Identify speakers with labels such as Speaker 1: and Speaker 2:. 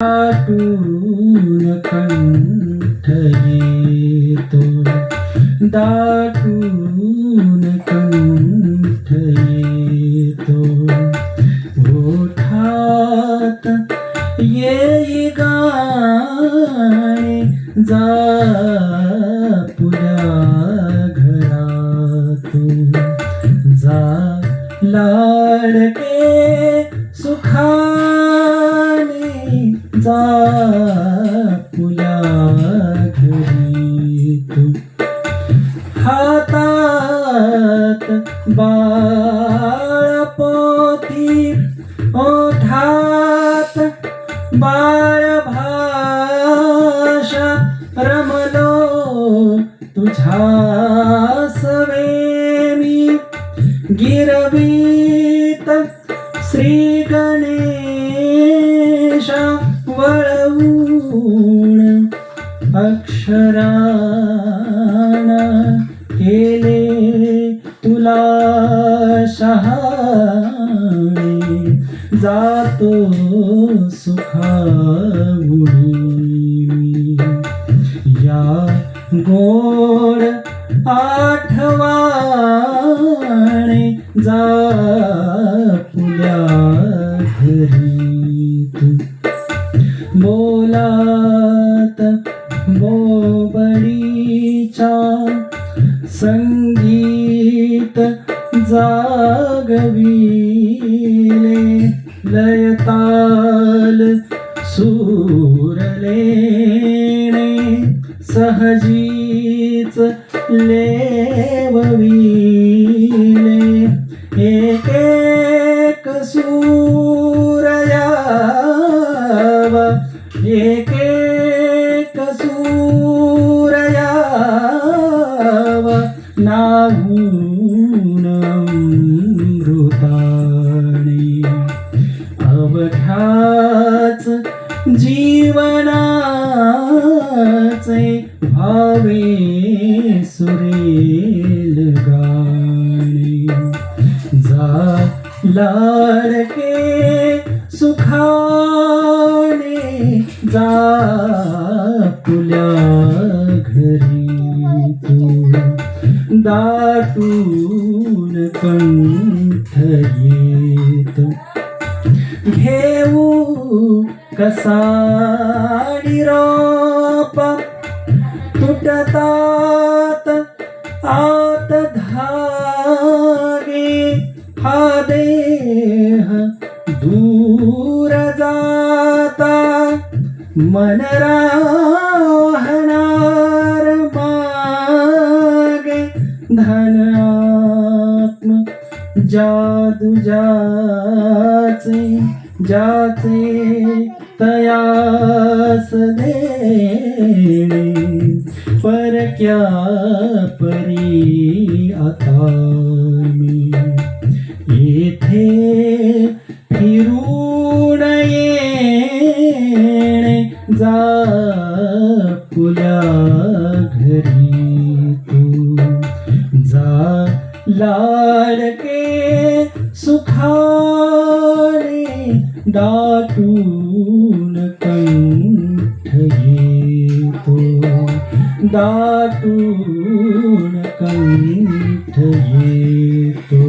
Speaker 1: दाटून कंठ येतो दाटून कंठ येतो ओठात येई गाणे जा पुया घरातून जा लाडके जा पुल्या घरी तू हातात बाळपोथी ओठात बाळभाषा रमलो तुझ्या सवेमी गिरवीत श्री गणेशा अक्षराणा केले तुला शहाणे. जातो सुखावणी या गोड आठवाणे जा पुल्या घरी तू. बोलात संगीत जागविले लयताल सूरलेणे सहजीच लेवविले एक एक सूरयावा एक एक सूरया नाहून मृताने अवघ्याच जीवनाचे भावे सुरेल गाणे. जा लाडके सुखाने जा पुल्या दाटून कंठ येतो घेऊ कसा निरोप तुटतात आत धागे. हा देह दूर जाता. मनरा जादू जाचे जाचे तयास देणे. परक्या परी आता मी? येथे फिरून येणे जा पुल्या घरी तू. जा लाडके दाटून कंठ येतो दाटून कंठ येतो